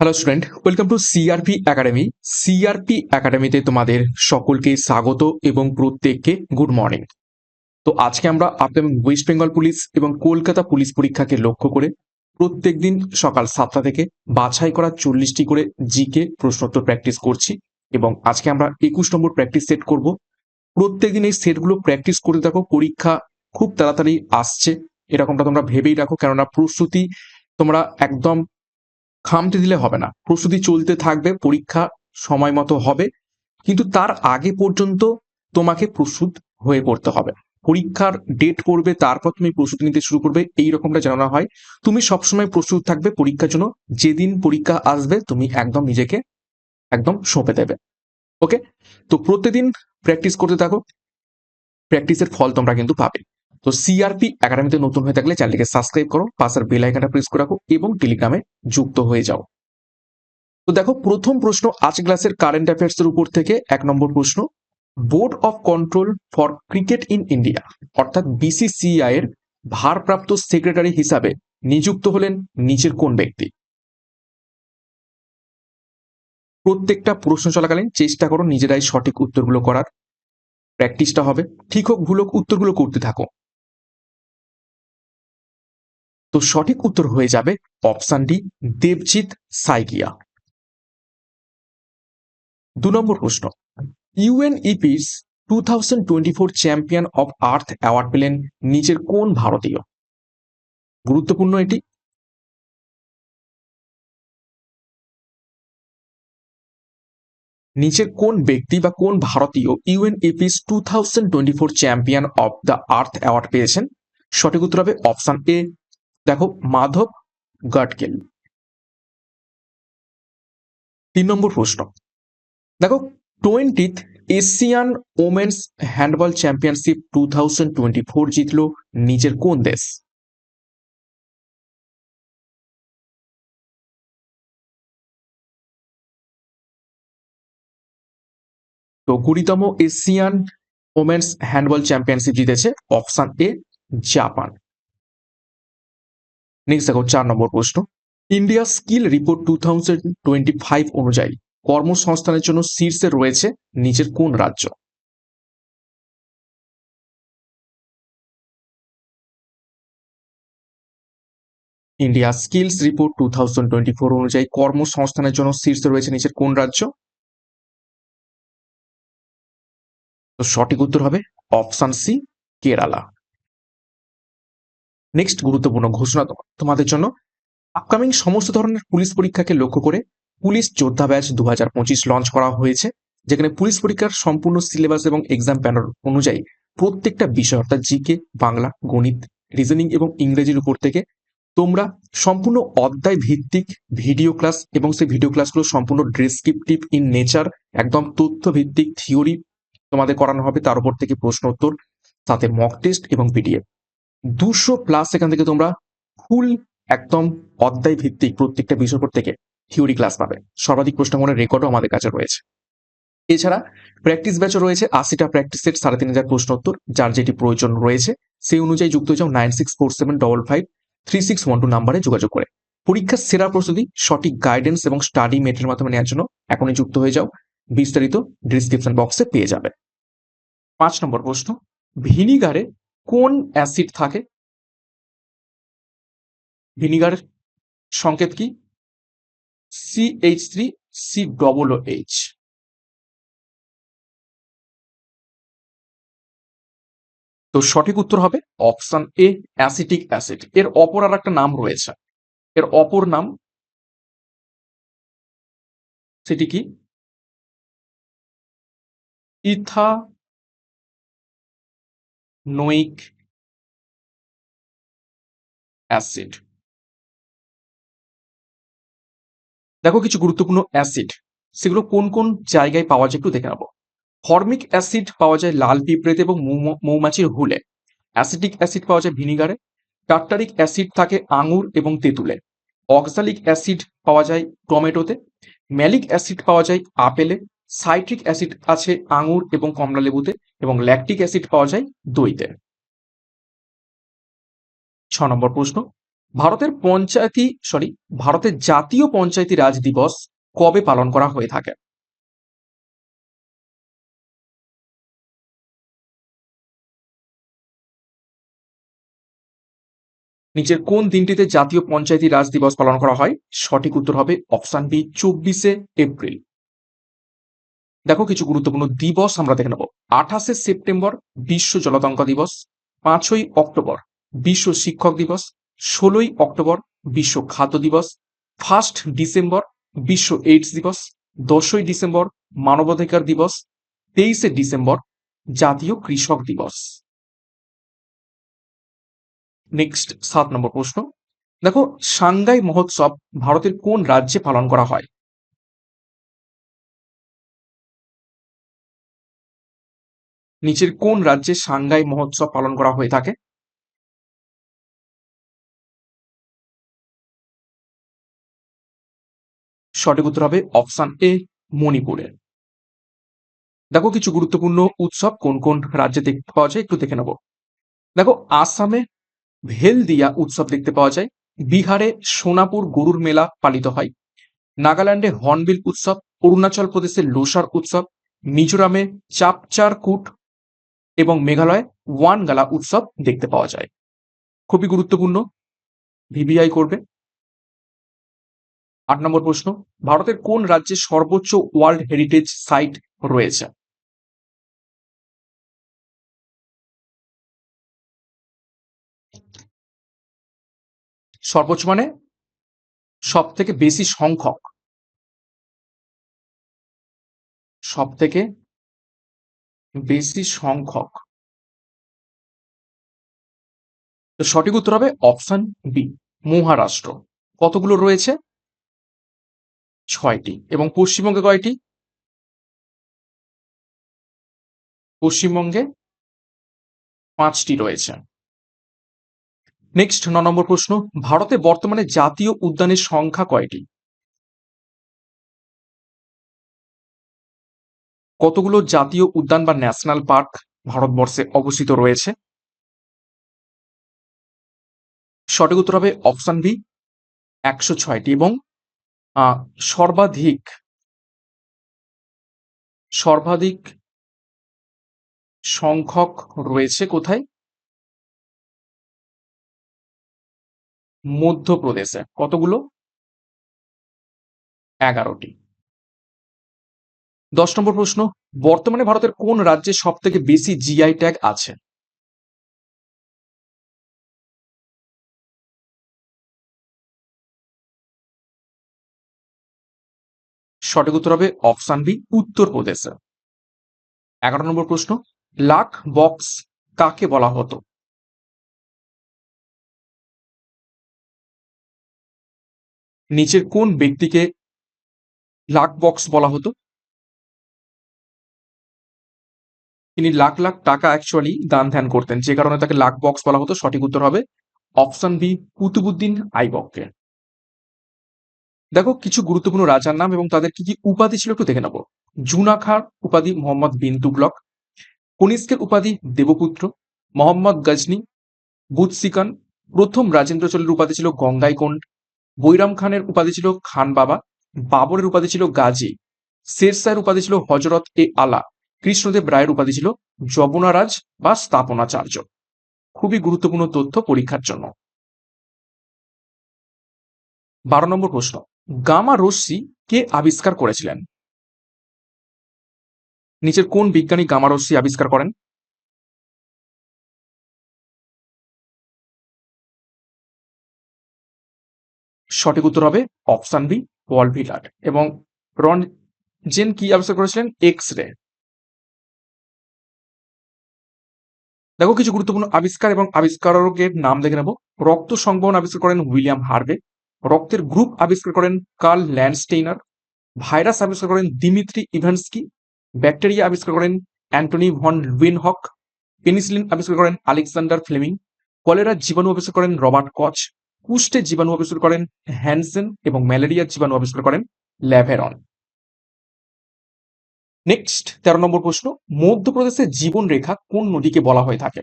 Hello student welcome to CRP academy CRP একাডেমিতে তোমাদের সকলকে স্বাগত এবং প্রত্যেককে গুড মর্নিং তো আজকে আমরা আপকামিং ওয়েস্ট বেঙ্গল পুলিশ এবং কলকাতা পুলিশ পরীক্ষাকে লক্ষ্য করে প্রত্যেকদিন সকাল সাতটা থেকে বাছাই করা চল্লিশটি করে জিকে প্রশ্নোত্তর প্র্যাকটিস করছি এবং আজকে আমরা একুশ নম্বর প্র্যাকটিস সেট করব। প্রত্যেকদিন এই সেটগুলো প্র্যাকটিস করতে থাকো পরীক্ষা খুব তাড়াতাড়ি আসছে। এরকমটা তোমরা ভেবেই রাখো, কেননা প্রস্তুতি তোমরা একদম খামতে দিলে হবে না। প্রস্তুতি চলতে থাকবে, পরীক্ষা সময় মতো হবে, কিন্তু তার আগে পর্যন্ত তোমাকে প্রস্তুত হয়ে পড়তে হবে। পরীক্ষার ডেট পড়বে তারপর তুমি প্রস্তুতি নিতে শুরু করবে, এই রকমটা জানানো হয়। তুমি সবসময় প্রস্তুত থাকবে পরীক্ষার জন্য। যেদিন পরীক্ষা আসবে, তুমি একদম নিজেকে একদম সঁপে দেবে। ওকে তো প্রত্যেকদিন প্র্যাকটিস করতে থাকো। প্র্যাকটিসের ফল তোমরা কিন্তু পাবে। তো সিআরপি একাডেমিতে নতুন হয়ে থাকলে চ্যানেলকে সাবস্ক্রাইব করো, পাশের বেল আইকনটা প্রেস করে রাখো এবং টেলিগ্রামে যুক্ত হয়ে যাও। তো দেখো, প্রথম প্রশ্ন আজ ক্লাসের কারেন্ট অ্যাফেয়ার্স এর উপর থেকে এক নম্বর প্রশ্ন board of control for cricket in India অর্থাৎ বিসিসিআই এর ভারপ্রাপ্ত সেক্রেটারি হিসাবে নিযুক্ত হলেন নিচের কোন ব্যক্তি? প্রত্যেকটা প্রশ্ন চলাকালীন চেষ্টা করো নিজেরাই সঠিক উত্তরগুলো করার। প্র্যাকটিসটা হবে। ঠিক হোক, ভুল হোক, উত্তরগুলো করতে থাকো। তো সঠিক উত্তর হয়ে যাবে অপশন ডি, দেবজিৎ সাইকিয়া দু নম্বর প্রশ্ন। UNEP's two thousand twenty four champion of earth award পেলেন নিচের কোন ভারতীয়? গুরুত্বপূর্ণ এটি। নিচের কোন ব্যক্তি বা কোন ভারতীয় UNEP's two thousand twenty four champion of the earth award পেয়েছেন? সঠিক উত্তর হবে অপশন এ দেখো, মাধব গাডকেল। তিন নম্বর প্রশ্ন। দেখো twentieth Asian women's handball championship two thousand twenty four জিতল নিজের কোন দেশ? তো কুড়িতম এশিয়ান ওমেন্স হ্যান্ডবল চ্যাম্পিয়নশিপ জিতেছে অপশন এ, জাপান। নেক্সট দেখো, চার নম্বর প্রশ্ন। India skill report two thousand twenty five অনুযায়ী কর্মসংস্থানের জন্য শীর্ষে রয়েছে নিচের কোন রাজ্য? India skills report two thousand twenty four অনুযায়ী কর্মসংস্থানের জন্য শীর্ষে রয়েছে নিচের কোন রাজ্য? তো সঠিক উত্তর হবে অপশন সি, কেরালা। নেক্সট গুরুত্বপূর্ণ ঘোষণা তোমাদের জন্য। আপকামিং সমস্ত ধরনের পুলিশ পরীক্ষাকে লক্ষ্য করে পুলিশ যোদ্ধা ব্যাচ দু হাজার পঁচিশ লঞ্চ করা হয়েছে, যেখানে পুলিশ পরীক্ষার সম্পূর্ণ সিলেবাস এবং এক্সাম প্যানেল অনুযায়ী প্রত্যেকটা বিষয়, অর্থাৎ জিকে বাংলা, গণিত রিজনিং এবং ইংরেজির উপর থেকে তোমরা সম্পূর্ণ অধ্যায় ভিত্তিক ভিডিও ক্লাস এবং সেই ভিডিও ক্লাসগুলো সম্পূর্ণ ডেসক্রিপটিভ ইন নেচার একদম তথ্য ভিত্তিক থিওরি তোমাদের করানো হবে, তার উপর থেকে প্রশ্ন উত্তর, সাথে মক টেস্ট এবং পিডিএফ দুশো প্লাস এখান থেকে তোমরা ফুল একদম অধ্যায় ভিত্তিক প্রত্যেকটা বিষয় থেকে থিওরি ক্লাস পাবে। সর্বাধিক প্রশ্নমনের রেকর্ডও আমাদের কাছে রয়েছে। এছাড়া প্র্যাকটিস ব্যাচও রয়েছে। আশিটা প্র্যাকটিস সেট সাড়ে তিন হাজার প্রশ্ন উত্তর, যার যেটি প্রয়োজন রয়েছে, সেই অনুযায়ী যুক্ত হয়ে যাও nine six four seven double five three six one two নাম্বারে যোগাযোগ করে। পরীক্ষার সেরা প্রস্তুতি, সঠিক গাইডেন্স এবং স্টাডি মেটের মাধ্যমে নেওয়ার জন্য এখনই যুক্ত হয়ে যাও। বিস্তারিত ডিসক্রিপশন বক্সে পেয়ে যাবে। পাঁচ নম্বর প্রশ্ন, ভিনিগারে কোন অ্যাসিড থাকে? ভিনিগার সংকেত কি? C H three C double H তো সঠিক উত্তর হবে অপশন এ, অ্যাসিটিক অ্যাসিড। এর অপর আর একটা নাম রয়েছে। এর অপর নাম সেটি কি? Ethanoic acid. দেখো কিছু গুরুত্বপূর্ণ অ্যাসিড, সেগুলো কোন কোন জায়গায় পাওয়া যায় একটু দেখে নেব। ফর্মিক অ্যাসিড পাওয়া যায় লাল পিঁপড়েতে এবং মৌমাছির হুলে। অ্যাসিডিক অ্যাসিড পাওয়া যায় ভিনিগারে। টার্টারিক অ্যাসিড থাকে আঙুর এবং তেঁতুলে। অক্সালিক অ্যাসিড পাওয়া যায় টমেটোতে। ম্যালিক অ্যাসিড পাওয়া যায় আপেলে। সাইট্রিক অ্যাসিড আছে আঙুর এবং কমলা লেবুতে এবং ল্যাকটিক অ্যাসিড পাওয়া যায় দইতে। ছ নম্বর প্রশ্ন। ভারতের পঞ্চায়েতি, সরি, ভারতের জাতীয় পঞ্চায়েতি রাজ দিবস কবে পালন করা হয়ে থাকে? নিচের কোন দিনটিতে জাতীয় পঞ্চায়েতি রাজ দিবস পালন করা হয়? সঠিক উত্তর হবে অপশান বি, চব্বিশে এপ্রিল। দেখো কিছু গুরুত্বপূর্ণ দিবস আমরা দেখে নেব। আঠাশে সেপ্টেম্বর বিশ্ব জলতঙ্ক দিবস, পাঁচই অক্টোবর বিশ্ব শিক্ষক দিবস, ষোলোই অক্টোবর বিশ্ব খাদ্য দিবস, ফার্স্ট ডিসেম্বর বিশ্ব এইডস দিবস, দশই ডিসেম্বর মানবাধিকার দিবস, তেইশে ডিসেম্বর জাতীয় কৃষক দিবস। নেক্সট সাত নম্বর প্রশ্ন। দেখো সাংগাই মহোৎসব ভারতের কোন রাজ্যে পালন করা হয়? নিচের কোন রাজ্যে সাংগাই মহোৎসব পালন করা হয়ে থাকে? সঠিক উত্তর হবে অপশন এ, মণিপুরে। দেখো কিছু গুরুত্বপূর্ণ উৎসব কোন কোন রাজ্যে দেখতে পাওয়া যায় একটু দেখে নেব। দেখো আসামে ভেলদিয়া উৎসব দেখতে পাওয়া যায়। বিহারে সোনাপুর গরুর মেলা পালিত হয়। নাগাল্যান্ডে হর্নবিল উৎসব, অরুণাচল প্রদেশে লোসার উৎসব, মিজোরামে চাপচারকুট এবং মেঘালয় ওয়ান ওয়ানগালা উৎসব দেখতে পাওয়া যায়। খুবই গুরুত্বপূর্ণ। ভিভিআই করবে। আট নম্বর প্রশ্ন, ভারতের কোন রাজ্যে সর্বোচ্চ ওয়ার্ল্ড হেরিটেজ সাইট রয়েছে? সর্বোচ্চ মানে সব থেকে বেশি সংখ্যক। সব থেকে বেশি সংখ্যক। সঠিক উত্তর হবে অপশন বি মহারাষ্ট্র। কতগুলো রয়েছে? ছয়টি। এবং পশ্চিমবঙ্গে কয়টি? পশ্চিমবঙ্গে পাঁচটি রয়েছে। নেক্সট ন নম্বর প্রশ্ন, ভারতে বর্তমানে জাতীয় উদ্যানের সংখ্যা কয়টি? কতগুলো জাতীয় উদ্যান বা ন্যাশনাল পার্ক ভারতবর্ষে অবস্থিত রয়েছে? সঠিক উত্তর হবে অপশন বি, একশো ছয়টি এবং সর্বাধিক সর্বাধিক সংখ্যক রয়েছে কোথায়? মধ্যপ্রদেশে। কতগুলো? এগারোটি। দশ নম্বর প্রশ্ন, বর্তমানে ভারতের কোন রাজ্যে সব থেকে বেশি জিআই ট্যাগ আছে? সঠিক উত্তর হবে অপশন বি উত্তরপ্রদেশে। এগারো নম্বর প্রশ্ন লাখ বক্স কাকে বলা হতো? নিচের কোন ব্যক্তিকে লাখ বক্স বলা হতো? তিনি লাখ লাখ টাকা অ্যাকচুয়ালি দান ধ্যান করতেন। যে কারণে তাকে লাখ বক্স বলা হতো। সঠিক উত্তর হবে অপশন বি কুতুবুদ্দিন আইবককে। দেখো, কিছু গুরুত্বপূর্ণ রাজার নাম এবং তাদের কি কি উপাধি ছিল একটু দেখে নেব। জুনাখার উপাধি মোহাম্মদ বিন তুগলক কনিষ্কের উপাধি দেবপুত্র, মোহাম্মদ গজনি বুৎসিকান প্রথম রাজেন্দ্র চোলের উপাধি ছিল গঙ্গাইকোন্ড, বৈরাম খানের উপাধি ছিল খান বাবা, বাবরের উপাধি ছিল গাজী, শেরশাহের উপাধি ছিল হজরত এ আলা। কৃষ্ণদেব রায়ের উপাধি ছিল যবনারাজ বা স্থাপনাচার্য। খুবই গুরুত্বপূর্ণ তথ্য পরীক্ষার জন্য। বারো নম্বর প্রশ্ন, গামা রশ্মি কে আবিষ্কার করেছিলেন? নিচের কোন বিজ্ঞানী গামা রশ্মি আবিষ্কার করেন? সঠিক উত্তর হবে অপশন বি ওয়ালভিলাট এবং রন জেন কি আবিষ্কার করেছিলেন? এক্স রে দেখো, কিছু গুরুত্বপূর্ণ আবিষ্কার এবং আবিষ্কারকের নাম দেখে নেব। রক্ত সংবহন আবিষ্কার করেন উইলিয়াম হার্ভে। রক্তের গ্রুপ আবিষ্কার করেন কার্ল ল্যান্ডস্টেইনার। ভাইরাস আবিষ্কার করেন দিমিত্রি ইভান্সকি। ব্যাকটেরিয়া আবিষ্কার করেন অ্যান্টনি ভন লুইনহক। পেনিসিলিন আবিষ্কার করেন আলেকজান্ডার ফ্লেমিং। কলেরার জীবাণু আবিষ্কার করেন রবার্ট কচ। কুষ্ঠের জীবাণু আবিষ্কার করেন হ্যানসেন এবং ম্যালেরিয়ার জীবাণু আবিষ্কার করেন ল্যাভেরন। নেক্সট তেরো নম্বর প্রশ্ন, মধ্যপ্রদেশের জীবন রেখা কোন নদীকে বলা হয়ে থাকে?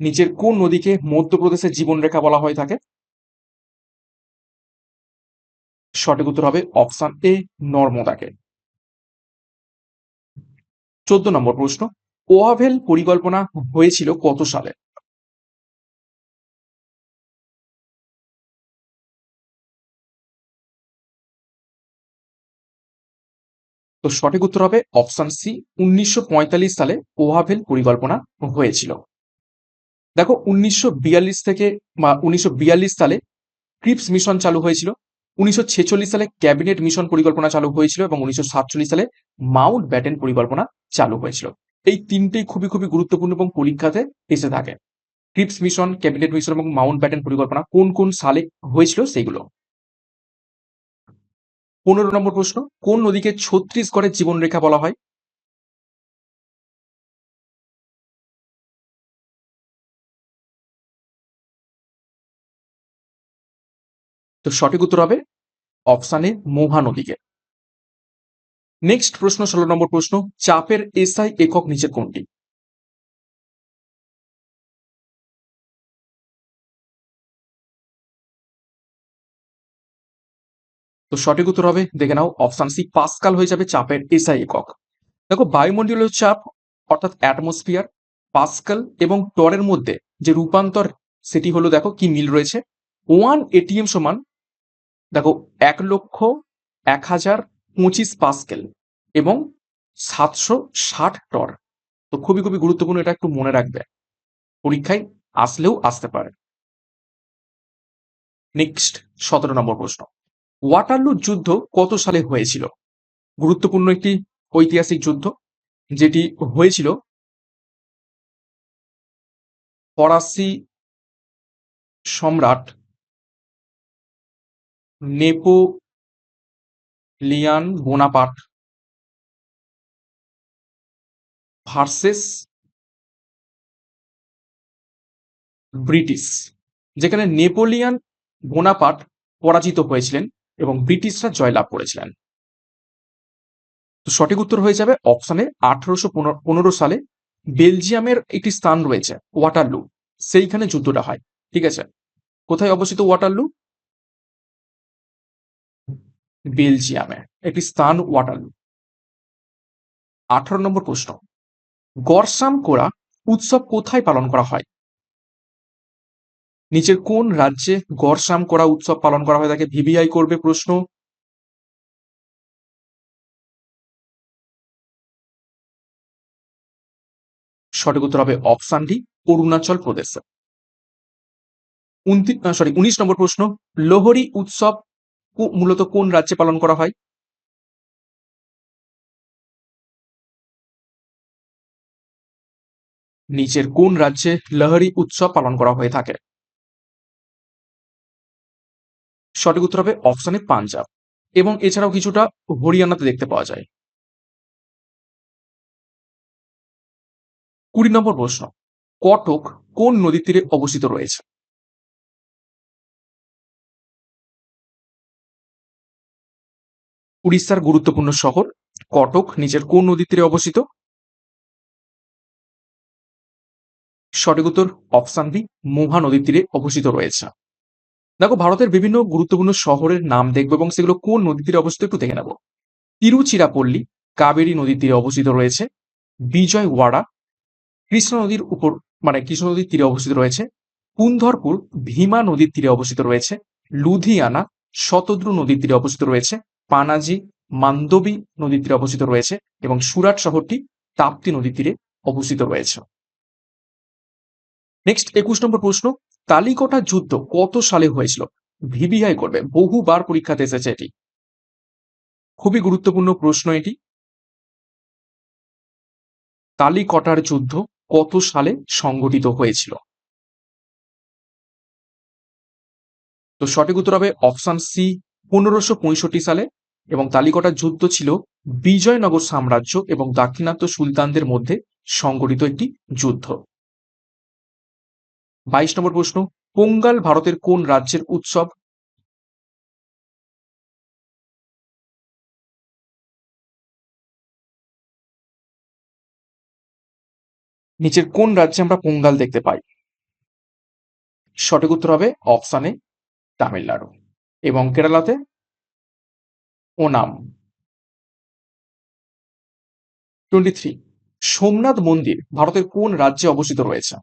নিচের কোন নদীকে মধ্যপ্রদেশের জীবনরেখা বলা হয়ে থাকে? সঠিক উত্তর হবে অপশন এ, নর্মদাকে। চোদ্দ নম্বর প্রশ্ন, ওয়াভেল পরিকল্পনা হয়েছিল কত সালে? তো সঠিক উত্তর হবে অপশন সি উনিশশো পঁয়তাল্লিশ সালে ওয়াভেল পরিকল্পনা হয়েছিল। দেখো, উনিশশো বিয়াল্লিশ থেকে বা উনিশশো বিয়াল্লিশ সালে ক্রিপস মিশন চালু হয়েছিল, উনিশশো ছেচল্লিশ সালে ক্যাবিনেট মিশন পরিকল্পনা চালু হয়েছিল এবং উনিশশো সাতচল্লিশ সালে মাউন্ট ব্যাটেন পরিকল্পনা চালু হয়েছিল। এই তিনটেই খুবই খুবই গুরুত্বপূর্ণ এবং পরীক্ষাতে এসে থাকে। ক্রিপস মিশন, ক্যাবিনেট মিশন এবং মাউন্ট ব্যাটেন পরিকল্পনা কোন কোন সালে হয়েছিল সেগুলো। পনেরো নম্বর প্রশ্ন, কোন নদীকে ছত্রিশগড়ের জীবনরেখা বলা হয়? তো সঠিক উত্তর হবে অপশানে মোহা নদীকে। নেক্সট প্রশ্ন, ষোলো নম্বর প্রশ্ন, চাপের এসআই একক নিচের কোনটি? তো সঠিক উত্তর হবে, দেখে নাও অপশন সি পাসকাল হয়ে যাবে চাপের এসআই একক। দেখো, বায়ুমণ্ডলীয় চাপ, অর্থাৎ অ্যাটমসফিয়ার পাসকাল এবং টরের মধ্যে যে রূপান্তর, সেটি হলো, দেখো, কি মিল রয়েছে? ওয়ান এটিএম সমান, দেখো, এক লক্ষ এক হাজার পঁচিশ পাস্কেল এবং সাতশো ষাট টর। তো খুবই খুবই গুরুত্বপূর্ণ, এটা একটু মনে রাখবে। পরীক্ষায় আসলেও আসতে পারে। নেক্সট সতেরো নম্বর প্রশ্ন। ওয়াটারলু যুদ্ধ কত সালে হয়েছিল? গুরুত্বপূর্ণ একটি ঐতিহাসিক যুদ্ধ, যেটি হয়েছিল ফরাসি সম্রাট নেপোলিয়ান বোনাপাট ভার্সেস ব্রিটিশ, যেখানে নেপোলিয়ান বোনাপাট পরাজিত হয়েছিলেন। এবং ব্রিটিশরা জয়লাভ করেছিলেন। তো সঠিক উত্তর হয়ে যাবে অপশনে আঠারোশো পনেরো সালে বেলজিয়ামের একটি স্থান রয়েছে, ওয়াটারলু। সেইখানে যুদ্ধটা হয়, ঠিক আছে? কোথায় অবস্থিত ওয়াটারলু? বেলজিয়ামে, একটি স্থান ওয়াটারলু। আঠারো নম্বর প্রশ্ন গরসাম কোরা উৎসব কোথায় পালন করা হয়? নিচের কোন রাজ্যে গড়সাম করা উৎসব পালন করা হয়? তাকে ভিভিআই করবে প্রশ্ন। সঠিক উত্তর হবে option D, Arunachal Pradesh. Sorry উনিশ নম্বর প্রশ্ন। লোহরি উৎসব মূলত কোন রাজ্যে পালন করা হয়? নিচের কোন রাজ্যে লহরি উৎসব পালন করা হয়ে থাকে? সঠিক উত্তর হবে অপশানে পাঞ্জাব। এবং এছাড়াও কিছুটা হরিয়ানাতে দেখতে পাওয়া যায়। কুড়ি নম্বর প্রশ্ন, কটক কোন নদীর তীরে অবস্থিত রয়েছে? উড়িষ্যার গুরুত্বপূর্ণ শহর, কটক নিচের কোন নদীর তীরে অবস্থিত? সঠিক উত্তর অপশান বি, মোহা নদীর তীরে অবস্থিত রয়েছে। দেখো, ভারতের বিভিন্ন গুরুত্বপূর্ণ শহরের নাম দেখব এবং সেগুলো কোন নদীর তীরে অবস্থিত একটু দেখে নেব। তিরুচিরাপল্লী, কাবেরী নদীর তীরে অবস্থিত রয়েছে। বিজয়ওয়াড়া, কৃষ্ণ নদীর উপর মানে কৃষ্ণ নদীর তীরে অবস্থিত রয়েছে। কুন্ধরপুর, ভীমা নদীর তীরে অবস্থিত রয়েছে। লুধিয়ানা, শতদ্রু নদীর তীরে অবস্থিত রয়েছে। পানাজি, মান্দবী নদীর তীরে অবস্থিত রয়েছে এবং সুরাট শহরটি তাপ্তি নদীর তীরে অবস্থিত রয়েছে। নেক্সট একুশ নম্বর প্রশ্ন। তালিকটা যুদ্ধ কত সালে হয়েছিল? ভিভিআই করবে, বহুবার পরীক্ষাতে এসেছে এটি খুবই গুরুত্বপূর্ণ প্রশ্ন এটি। তালিকটার যুদ্ধ কত সালে সংগঠিত হয়েছিল? তো সঠিক উত্তর হবে অপশন সি, পনেরোশো সালে। এবং তালিকটার যুদ্ধ ছিল বিজয়নগর সাম্রাজ্য এবং দাক্ষিণাত্য সুলতানদের মধ্যে সংগঠিত একটি যুদ্ধ। বাইশ নম্বর প্রশ্ন, পোঙ্গাল ভারতের কোন রাজ্যের উৎসব? নিচের কোন রাজ্যে আমরা পোঙ্গাল দেখতে পাই? সঠিক উত্তর হবে অপশানে তামিলনাড়ু। এবং কেরালাতে? ওনাম। টোয়েন্টি থ্রি, সোমনাথ মন্দির ভারতের কোন রাজ্যে অবস্থিত রয়েছে?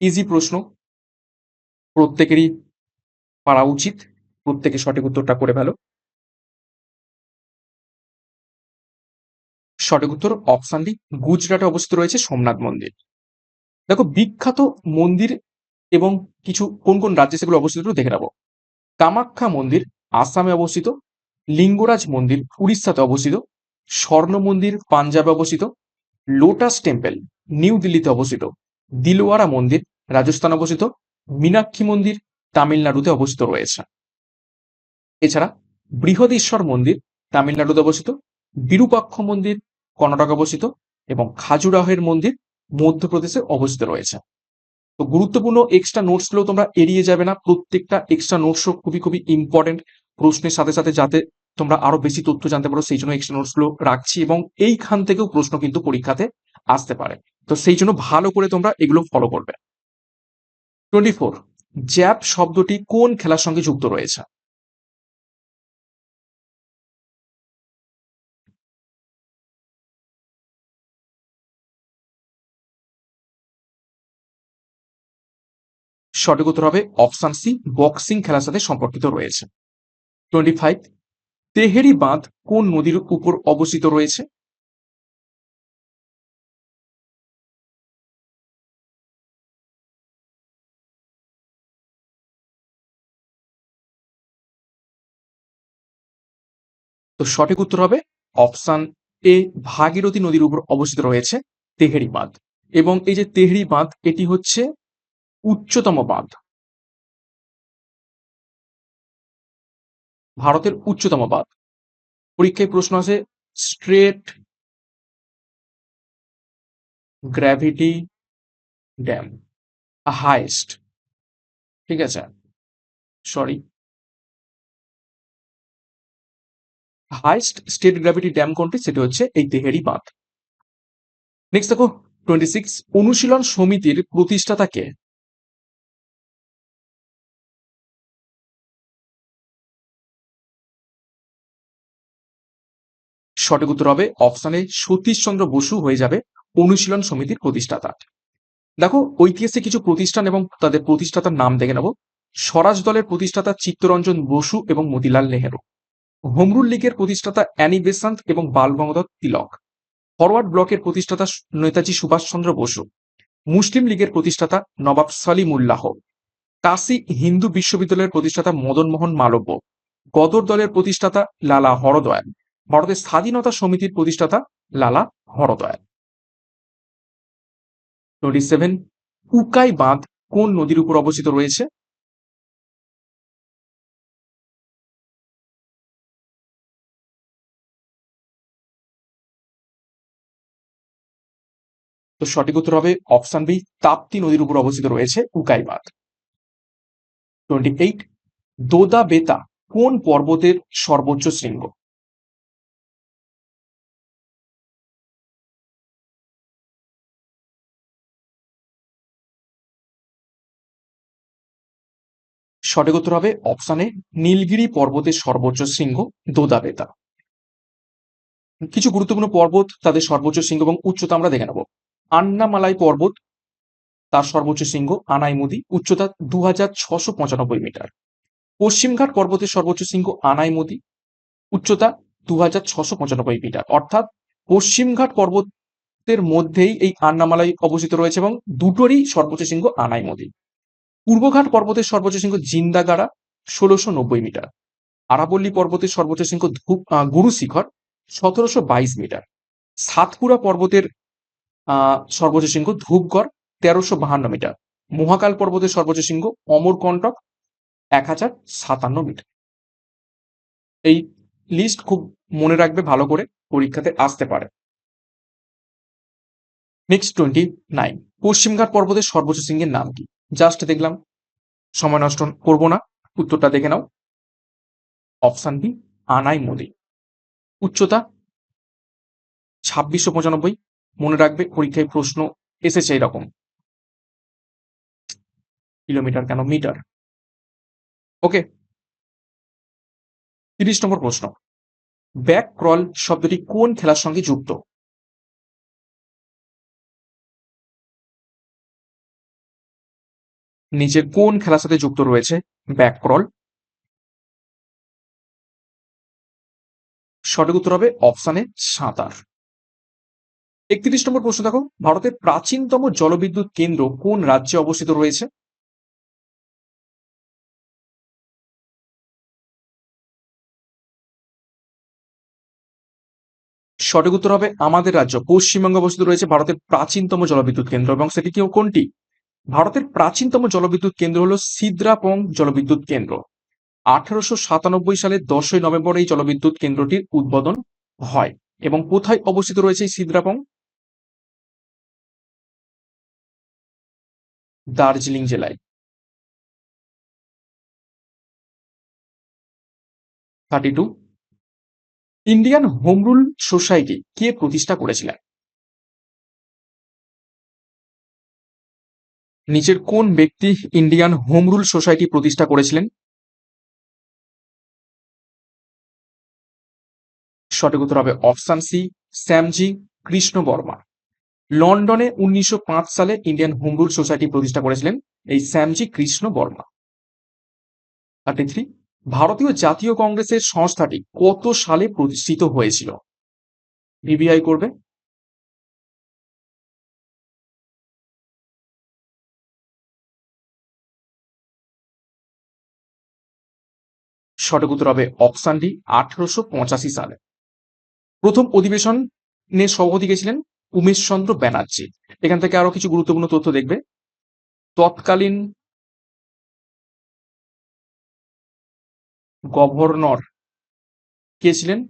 ইজি প্রশ্ন প্রত্যেকেরই পারা উচিত। প্রত্যেকে সঠিক উত্তরটা করে ফেলো। সঠিক উত্তর অপশান ডি গুজরাটে অবস্থিত রয়েছে সোমনাথ মন্দির। দেখো, বিখ্যাত মন্দির এবং কিছু কোন কোন রাজ্যে সেগুলো অবস্থিত দেখে নেব। কামাখ্যা মন্দির আসামে অবস্থিত, লিঙ্গরাজ মন্দির উড়িষ্যাতে অবস্থিত, স্বর্ণ মন্দির পাঞ্জাবে অবস্থিত, লোটাস টেম্পল নিউ দিল্লিতে অবস্থিত, দিলওয়ারা মন্দির রাজস্থানে অবস্থিত মীনাক্ষী মন্দির তামিলনাড়ুতে অবস্থিত রয়েছে। এছাড়া বৃহদেশ্বর মন্দির তামিলনাড়ুতে অবস্থিত, বিরূপাক্ষ মন্দির কর্ণাটকে অবস্থিত এবং খাজুরাহের মন্দির মধ্যপ্রদেশে অবস্থিত রয়েছে। তো গুরুত্বপূর্ণ এক্সট্রা নোটসগুলো তোমরা এড়িয়ে যাবে না, প্রত্যেকটা এক্সট্রা নোটসও খুবই খুবই ইম্পর্টেন্ট প্রশ্নের সাথে সাথে যাতে তোমরা আরও বেশি তথ্য জানতে পারো, সেই জন্য এক্সট্রা নোটসগুলো রাখছি এবং এইখান থেকেও প্রশ্ন কিন্তু পরীক্ষাতে আসতে পারে। তো সেই জন্য ভালো করে তোমরা এগুলো ফলো করবে। টোয়েন্টি ফোর জ্যাপ শব্দটি কোন খেলার সঙ্গে যুক্ত রয়েছে? সঠিক উত্তর হবে অপশন সি, বক্সিং খেলার সাথে সম্পর্কিত রয়েছে। টোয়েন্টি ফাইভ তেহেরি বাঁধ কোন নদীর উপর অবস্থিত রয়েছে? তো সঠিক উত্তর হবে অপশান এ, ভাগীরথী নদীর উপর অবস্থিত রয়েছে তেহেরি বাঁধ। এবং এই যে তেহরি বাঁধ, এটি হচ্ছে উচ্চতম বাঁধ। ভারতের উচ্চতম বাঁধ। পরীক্ষায় প্রশ্ন আছে, স্ট্রেট গ্র্যাভিটি ড্যাম হাইস্ট ঠিক আছে? Sorry. Highest straight gravity dam কোনটি? সেটি হচ্ছে এই তেহেরি বাঁধ। নেক্সট দেখো টোয়েন্টি সিক্স অনুশীলন সমিতির প্রতিষ্ঠাতা কে? সঠিক উত্তর হবে অপশানে সতীশচন্দ্র বসু হয়ে যাবে অনুশীলন সমিতির প্রতিষ্ঠাতা। দেখো, ঐতিহাসিক কিছু প্রতিষ্ঠান এবং তাদের প্রতিষ্ঠাতার নাম দেখে নেব। স্বরাজ দলের প্রতিষ্ঠাতা চিত্তরঞ্জন বসু এবং মতিলাল নেহেরু। হোমরুল লীগের প্রতিষ্ঠাতা অ্যানি বেসান্ত এবং বাল গঙ্গাধর তিলক। ফরওয়ার্ড ব্লকের প্রতিষ্ঠাতা নেতাজি সুভাষচন্দ্র বসু। মুসলিম লীগের প্রতিষ্ঠাতা নবাব সালিমুল্লাহ। কাশী হিন্দু বিশ্ববিদ্যালয়ের প্রতিষ্ঠাতা মদন মোহন মালব্য। গদর দলের প্রতিষ্ঠাতা লালা হরদয়াল। ভারতের স্বাধীনতা সমিতির প্রতিষ্ঠাতা লালা হরদয়াল। টোয়েন্টি সেভেন উকাই বাঁধ কোন নদীর উপর অবস্থিত রয়েছে? তো সঠিক উত্তর হবে অপশন বি, তাপ্তি নদীর উপর অবস্থিত রয়েছে উকাই বাঁধ টোয়েন্টি এইট দোদা বেতা কোন পর্বতের সর্বোচ্চ শৃঙ্গ? সঠিক উত্তর হবে অপশানে নীলগিরি পর্বতের সর্বোচ্চ শৃঙ্গ দোদাবেতা কিছু গুরুত্বপূর্ণ পর্বত তাদের সর্বোচ্চ শৃঙ্গ এবং উচ্চতা আমরা দেখে নেব। আন্নামালাই পর্বত, তার সর্বোচ্চ শৃঙ্গ আনাইমুদি, উচ্চতা দু হাজার ছশো পঁচানব্বই মিটার। পশ্চিমঘাট পর্বতের সর্বোচ্চ শৃঙ্গ আনাইমুদি, উচ্চতা দু হাজার ছশো পঁচানব্বই মিটার। অর্থাৎ পশ্চিমঘাট পর্বতের মধ্যেই এই আন্নামালাই অবস্থিত রয়েছে এবং দুটোরই সর্বোচ্চ শৃঙ্গ আনাইমুদি। পূর্বঘাট পর্বতের সর্বোচ্চ শৃঙ্গ জিন্দাগাড়া, ষোলোশো নব্বই মিটার। আরাবল্লী পর্বতের সর্বোচ্চ শৃঙ্গ গুরু শিখর সতেরোশো বাইশ মিটার। সাতপুরা পর্বতের সর্বোচ্চ শৃঙ্গ ধূপগড় তেরোশো বাহান্ন মিটার। মহাকাল পর্বতের সর্বোচ্চ শৃঙ্গ অমরকণ্টক এক হাজার সাতান্ন মিটার। এই লিস্ট খুব মনে রাখবে, ভালো করে পরীক্ষাতে আসতে পারে। নেক্সট টোয়েন্টি নাইন পশ্চিমঘাট পর্বতের সর্বোচ্চ শৃঙ্গের নাম কি? জাস্ট দেখলাম। সময় নষ্ট করব না। উত্তরটা দেখে নাও। অপশান বি আনাই মোদি উচ্চতা ছাব্বিশশো পঁচানব্বই। মনে রাখবে, পরীক্ষায় প্রশ্ন এসেছে এরকম। কিলোমিটার কেন? মিটার। ওকে। তিরিশ নম্বর প্রশ্ন। ব্যাক ক্রল শব্দটি কোন খেলার সঙ্গে যুক্ত? নিচে কোন খেলার সাথে যুক্ত রয়েছে? Back crawl. সঠিক উত্তর হবে অপশানে সাঁতার। একত্রিশ নম্বর প্রশ্ন দেখো, ভারতের প্রাচীনতম জলবিদ্যুৎ কেন্দ্র কোন রাজ্যে অবস্থিত রয়েছে? সঠিক উত্তর হবে আমাদের রাজ্য। পশ্চিমবঙ্গে অবস্থিত রয়েছে ভারতের প্রাচীনতম জলবিদ্যুৎ কেন্দ্র এবং সেটি কেউ কোনটি? ভারতের প্রাচীনতম জলবিদ্যুৎ কেন্দ্র হলো সিদ্রাপং জলবিদ্যুৎ কেন্দ্র। আঠারোশো সাতানব্বই সালের দশই নভেম্বর এই জলবিদ্যুৎ কেন্দ্রটির উদ্বোধন হয় এবং কোথায় অবস্থিত রয়েছে এই সিদ্রাপং? দার্জিলিং জেলায়। Thirty two Indian home rule society কে প্রতিষ্ঠা করেছিলেন? নিচের কোন ব্যক্তি ইন্ডিয়ান হোম রুল সোসাইটি প্রতিষ্ঠা করেছিলেন? সঠিক উত্তর হবে অপশন সি, শ্যামজি কৃষ্ণ বর্মা। লন্ডনে উনিশশো পাঁচ সালে ইন্ডিয়ান হোম রুল সোসাইটি প্রতিষ্ঠা করেছিলেন এই শ্যামজি কৃষ্ণ বর্মা। থার্টি থ্রি ভারতীয় জাতীয় কংগ্রেসের সংস্থাটি কত সালে প্রতিষ্ঠিত হয়েছিল? ভিভিআই করবে। সঠিক উত্তর হবে অপশন ডি, আঠারোশো সালে। প্রথম অধিবেশনে সভাপতি গেছিলেন উমেশ চন্দ্র ব্যানার্জি। এখান থেকে আরও কিছু গুরুত্বপূর্ণ তথ্য দেখবে। তৎকালীন গভর্নর কে ছিলেন?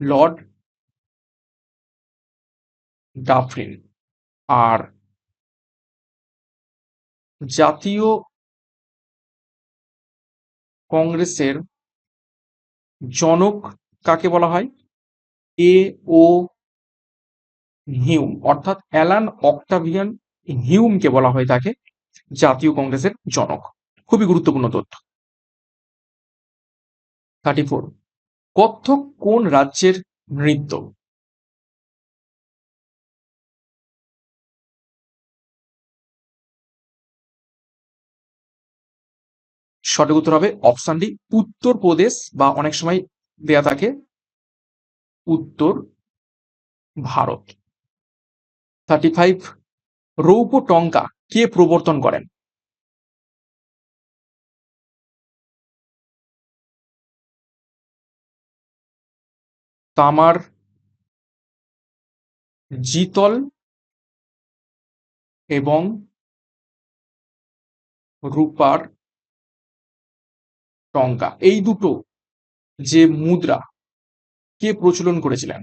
Lord Dufferin. আর জাতীয় কংগ্রেসের জনক কাকে বলা হয়? এ ও হিউম, অর্থাৎ অ্যালান অক্টাভিয়ান হিউমকে বলা হয় তাকে, জাতীয় কংগ্রেসের জনক। খুবই গুরুত্বপূর্ণ তথ্য। থার্টি ফোর কত্থক কোন রাজ্যের নৃত্য? সঠিক উত্তর হবে অপশন ডি উত্তরপ্রদেশ বা অনেক সময় দেয়া থাকে, উত্তর ভারত। থার্টি ফাইভ রৌপ টঙ্কা কে প্রবর্তন করেন? তামার, জিতল এবং রূপার টঙ্কা। এই দুটো যে মুদ্রা কে প্রচলন করেছিলেন?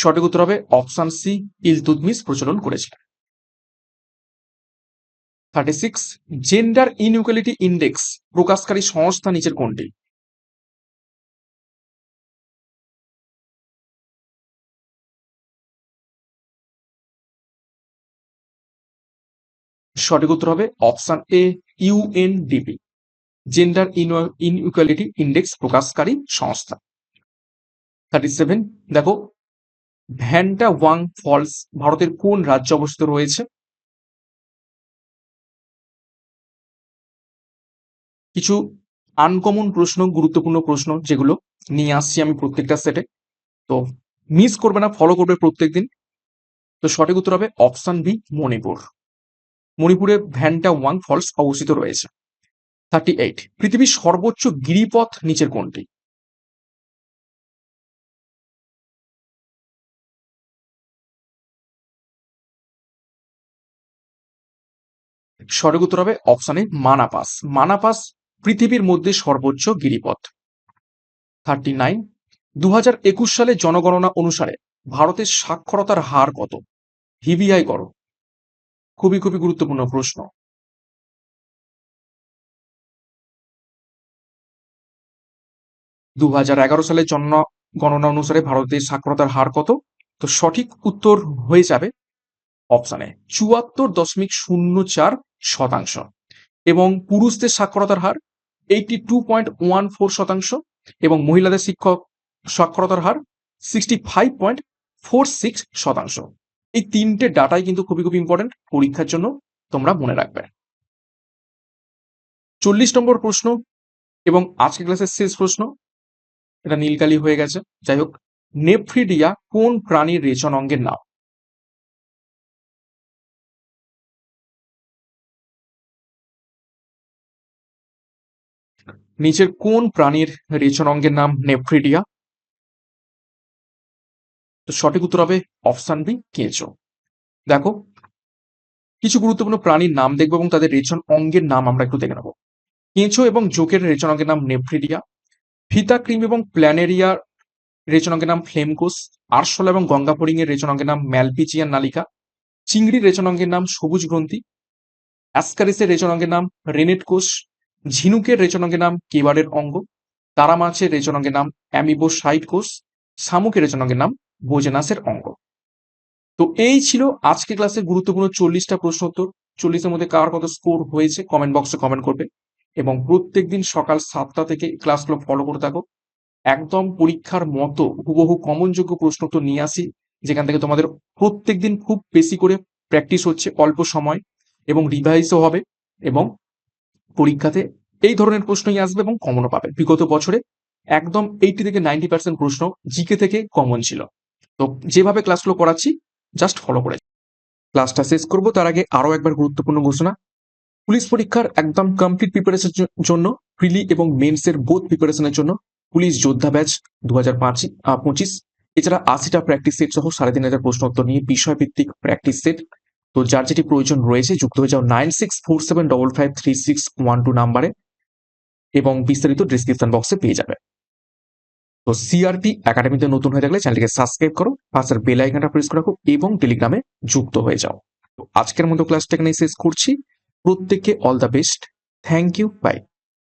সঠিক উত্তর হবে অপশন সি ইলতুদমিস প্রচলন করেছিলেন thirty six gender inequality index প্রকাশকারী সংস্থা নিচের কোনটি? সঠিক উত্তর হবে option A UNDP gender inequality index প্রকাশকারী সংস্থা। থার্টি সেভেন দেখো ভ্যান্টা ওয়াং ফলস ভারতের কোন রাজ্যে অবস্থিত রয়েছে? কিছু আনকমন প্রশ্ন, গুরুত্বপূর্ণ প্রশ্ন যেগুলো নিয়ে আসছি আমি প্রত্যেকটা সেটে। তো মিস করবে না ফলো করবে প্রত্যেকদিন। তো সঠিক উত্তর হবে অপশন বি মণিপুর। মণিপুরে ভ্যান্টা ওয়াং ফলস অবস্থিত রয়েছে। থার্টি এইট পৃথিবীর সর্বোচ্চ গিরিপথ নিচের কোনটি? সঠিক উত্তর হবে অপশানে মানাপাস। মানাপাস পৃথিবীর মধ্যে সর্বোচ্চ গিরিপথ। থার্টি নাইন দু হাজার একুশ সালে জনগণনা অনুসারে ভারতের সাক্ষরতার হার কত? ভিভিআই করো। খুবই খুবই গুরুত্বপূর্ণ প্রশ্ন। দু এগারো সালের জনগণনা অনুসারে ভারতের সাক্ষরতার হার কত? তো সঠিক উত্তর হয়ে যাবে অপশানে চুয়াত্তর দশমিক শূন্য চার শতাংশ। এবং পুরুষদের সাক্ষরতার হার eighty two point one four শতাংশ এবং মহিলাদের শিক্ষক সাক্ষরতার হার sixty five point four six শতাংশ। এই তিনটে ডাটাই কিন্তু খুবই খুবই ইম্পর্টেন্ট পরীক্ষার জন্য তোমরা মনে রাখবে। চল্লিশ নম্বর প্রশ্ন এবং আজকে ক্লাসের শেষ প্রশ্ন। এটা নীলকালি হয়ে গেছে। যাই হোক, নেফ্রিডিয়া কোন প্রাণীর রেচন অঙ্গের নাম? নিচের কোন প্রাণীর রেচন অঙ্গের নাম নেফ্রিডিয়া তো সঠিক উত্তর হবে অপশান বি কেঁচো। দেখো, কিছু গুরুত্বপূর্ণ প্রাণীর নাম দেখব এবং তাদের রেচন অঙ্গের নাম আমরা একটু দেখে নেব। কেঁচো এবং জোকের রেচন অঙ্গের নাম নেফ্রিডিয়া ফিতা ক্রিম এবং প্ল্যানেরিয়া রেচন অঙ্গের নাম ফ্লেমকোস আরশোলা এবং গঙ্গা ফড়িং এর রেচন অঙ্গের নাম ম্যালপিচিয়ান নালিকা, চিংড়ির রেচন অঙ্গের নাম সবুজ গ্রন্থি অ্যাসকারিসের রেচন অঙ্গের নাম রেনেট কোষ ঝিনুকের রেচন অঙ্গের নাম কেবারের অঙ্গ তারা মাছের রেচন অঙ্গের নাম অ্যামিবোসাইট কোষ শামুকের রেচন অঙ্গের নাম বোজেনাসের অঙ্গ। তো এই ছিল আজকে ক্লাসের গুরুত্বপূর্ণ চল্লিশটা প্রশ্ন উত্তর। চল্লিশের মধ্যে কার কত স্কোর হয়েছে কমেন্ট বক্সে কমেন্ট করবে এবং প্রত্যেকদিন সকাল সাতটা থেকে ক্লাসগুলো ফলো করে থাকো। একদম পরীক্ষার মতো হুবহু কমনযোগ্য প্রশ্ন তো নিয়ে আসি, যেখান থেকে তোমাদের প্রত্যেকদিন খুব বেশি করে প্র্যাকটিস হচ্ছে অল্প সময় এবং রিভাইসও হবে এবং পরীক্ষাতে এই ধরনের প্রশ্নই আসবে এবং কমনও পাবে। বিগত বছরে একদম এইটি থেকে নাইনটি পার্সেন্ট প্রশ্ন জিকে থেকে কমন ছিল। তো যেভাবে ক্লাসগুলো করাচ্ছি জাস্ট ফলো করে ক্লাসটা শেষ করব, তার আগে আরও একবার গুরুত্বপূর্ণ ঘোষণা। পুলিশ পরীক্ষার একদম কমপ্লিট প্রিপারেশনের জন্য প্রিলি এবং মেন্সের বোধ প্রিপারেশনের জন্য পুলিশ যোদ্ধা ব্যাচ দু হাজার পঁচিশ, এছাড়া আশিটা প্র্যাকটিস সেট সহ সাড়ে তিন হাজার প্রশ্ন উত্তর নিয়ে বিষয়ভিত্তিক প্র্যাকটিস সেট তো যার যেটি প্রয়োজন রয়েছে, যুক্ত হয়ে যাও nine six four seven double five three six one two নাম্বারে এবং বিস্তারিত ডিসক্রিপশন বক্সে পেয়ে যাবে। তো সিআরপি একাডেমিতে নতুন হয়ে থাকলে চ্যানেলটিকে সাবস্ক্রাইব করো পাশের বেল আইকনটা প্রেস করে রাখো এবং টেলিগ্রামে যুক্ত হয়ে যাও। তো আজকের মতো ক্লাসটা এখানে শেষ করছি। প্রত্যেককে all the best thank you bye